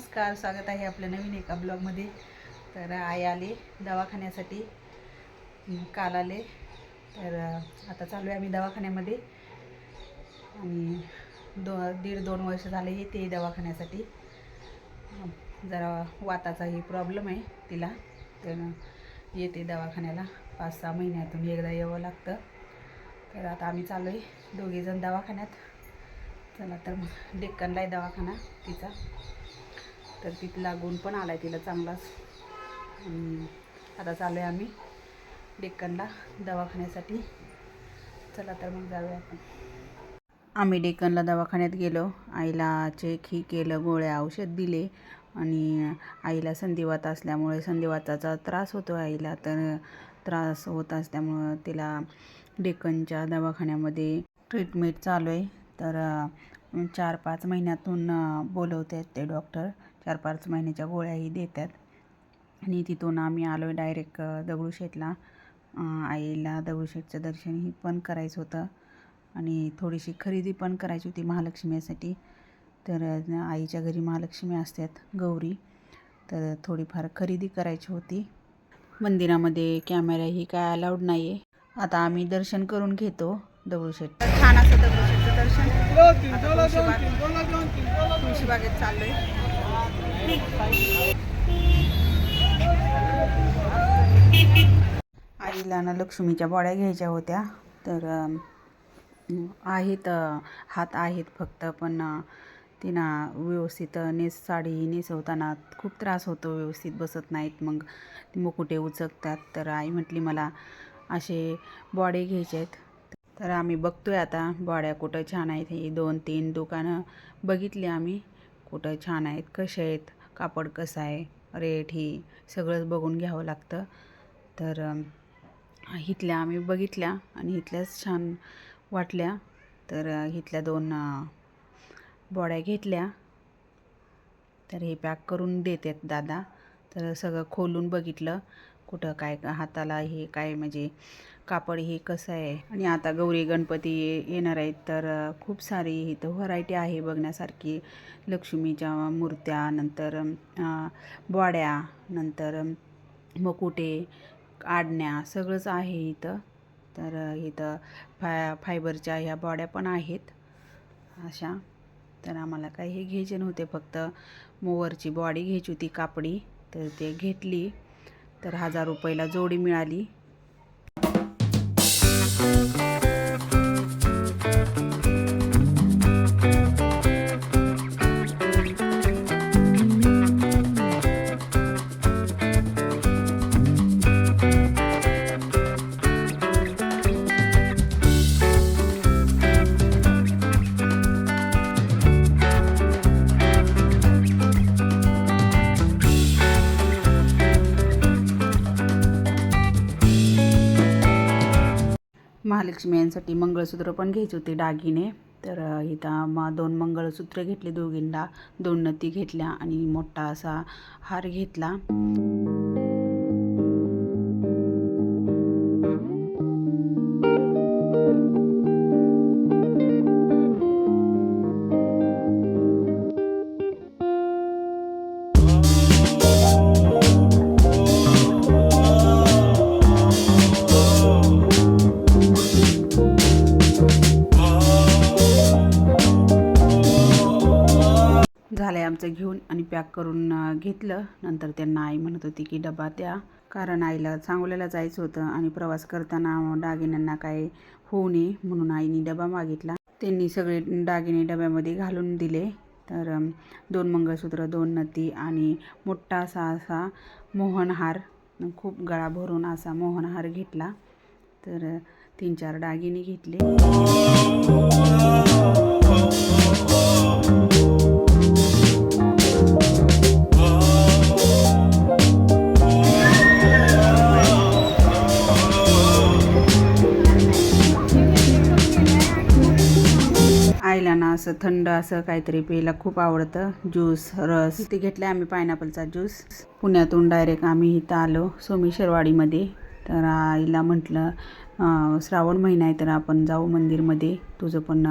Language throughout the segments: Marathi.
नमस्कार स्वागत आहे आपल्या नवीन एका ब्लॉगमध्ये. तर आई आले दवाखान्यासाठी काल आले. तर आता चालू आहे आम्ही दवाखान्यामध्ये. आणि दो दीड दोन वर्ष झाले येते दवाखान्यासाठी. जरा वाताचाही प्रॉब्लेम आहे तिला. तर येते दवाखान्याला. पाच सहा महिन्यातून एकदा यावं लागतं. तर आता आम्ही चालू आहे दोघीजण दवाखान्यात. चला तर मग डेक्कनला आहे दवाखाना तिचा. तर तिथला गुण पण आला आहे तिला चांगलाच आता चालू आहे आम्ही डेक्कनला दवाखान्यासाठी. चला तर मग जाऊया आपण. आम्ही डेक्कनला दवाखान्यात गेलो. आईला चेक ही केलं गोळ्या औषध दिले आणि आईला संधिवात असल्यामुळे संधिवाताचा त्रास होतो आईला. तर त्रास होत असल्यामुळं तिला डेक्कनच्या दवाखान्यामध्ये ट्रीटमेंट चालू आहे तर चार पाच महिन्यातून बोलवते ते डॉक्टर चार पाच महिन्याच्या गोळ्याही देतात. आणि तिथून आम्ही आलो आहे डायरेक्ट दगडूशेठला. आईला दगडूशेठचं दर्शनही पण करायचं होतं. आणि थोडीशी खरेदी पण करायची होती महालक्ष्मीसाठी तर आईच्या घरी महालक्ष्मी असतात गौरी. तर थोडीफार खरेदी करायची होती. मंदिरामध्ये कॅमेरा ही काय अलाउड नाही आहे आता आम्ही दर्शन करून घेतो दगडूशेठ. छान असं दगडूशेठचं दर्शन. तुळशीबागेत तुळशीबाग तुळशीबागेत आईला ना लक्ष्मीच्या बॉड्या घ्यायच्या होत्या. तर आहेत हात आहेत फक्त पण तिना व्यवस्थित नेस साडी नेसवताना खूप त्रास होतो व्यवस्थित बसत नाहीत. मग ती मुकुटे उचकतात. तर आई म्हटली मला असे बॉडे घ्यायचे आहेत. तर आम्ही बघतोय आता बॉड्या कुठं छान आहेत. हे दोन तीन दुकानं बघितली आम्ही. कुठं छान आहेत कसे आहेत कापड कसं आहे रेट ही सगळंच बघून घ्यावं लागतं. तर इथल्या आम्ही बघितल्या आणि इथल्याच छान वाटल्या. तर इथल्या दोन बॉड्या घेतल्या. तर हे पॅक करून देतात दादा. तर सगळं खोलून बघितलं. कुठं काय हाताला हे काय म्हणजे कापड हे कसं आहे? आणि आता गौरी गणपती येणार आहेत तर खूप सारी इथं व्हरायटी आहे बघण्यासारखी. लक्ष्मीच्या मूर्त्या नंतर बॉड्या नंतर मकुटे आडण्या सगळंच आहे इथं. तर इथं फाय फायबरच्या ह्या बॉड्या पण आहेत. अशा. तर आम्हाला काही हे घ्यायचे नव्हते फक्त मोवरची बॉडी घ्यायची होती कापडी. तर ते घेतली. तर हजार रुपयाला जोडी मिळाली. महालक्ष्मी यांसाठी मंगळसूत्र पण घ्यायची होती दागिने. तर इथं मग दोन मंगळसूत्र घेतले दोघींना. दोन नती घेतल्या आणि मोठा असा हार घेतला. घेऊन आणि पॅक करून घेतलं. नंतर त्यांना आई म्हणत होती की डबा द्या. कारण आईला सांगोल्याला जायचं होतं आणि प्रवास करताना दागिन्यांना काय होऊ नये म्हणून आईने डबा मागितला. त्यांनी सगळे दागिने डब्यामध्ये घालून दिले. तर दोन मंगळसूत्र दोन नती आणि मोठा असा असा मोहनहार खूप गळा भरून असा मोहनहार घेतला. तर तीन चार दागिने घेतले. असं थंड असं काहीतरी प्यायला खूप आवडतं. ज्यूस रस. इथे घेतला आम्ही पायनॅपलचा ज्यूस. पुण्यातून डायरेक्ट आम्ही इथं आलो सोमेश्वरवाडीमध्ये तर आईला म्हटलं श्रावण महिना आहे तर आपण जाऊ मंदिरमध्ये. तुझं पण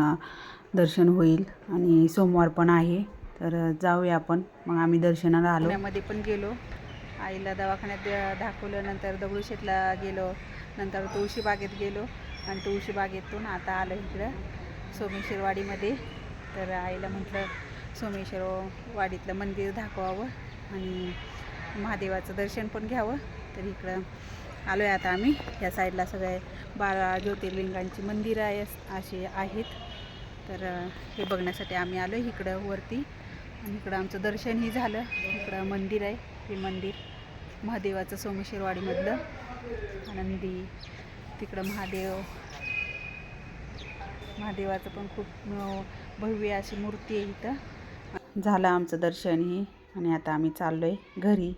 दर्शन होईल. आणि सोमवार पण आहे तर जाऊया आपण. मग आम्ही दर्शनाला आलो. पुण्यामध्ये पण गेलो. आईला दवाखान्यात दाखवलं. नंतर दगडूशेठला गेलो. नंतर तुळशीबागेत गेलो. आणि तुळशीबागेतून आता आलो इकडं सोमेश्वरवाडीमध्ये तर आईला म्हटलं सोमेश्वर वाडीतलं मंदिर दाखवावं आणि महादेवाचं दर्शन पण घ्यावं. तर इकडं आलो आहे आता आम्ही. या साईडला सगळे बारा ज्योतिर्लिंगांची मंदिरं आहे अशी आहेत. तर हे बघण्यासाठी आम्ही आलो इकडं वरती. आणि इकडं आमचं दर्शनही झालं. इकडं मंदिर आहे हे मंदिर. महादेवाचं सोमेश्वरवाडीमधलं आनंदी तिकडं महादेव. महादेवाचं पण खूप भव्य अशी मूर्ती आहे इथं. झालं आमचं दर्शनही आणि आता आम्ही चाललो आहे घरी.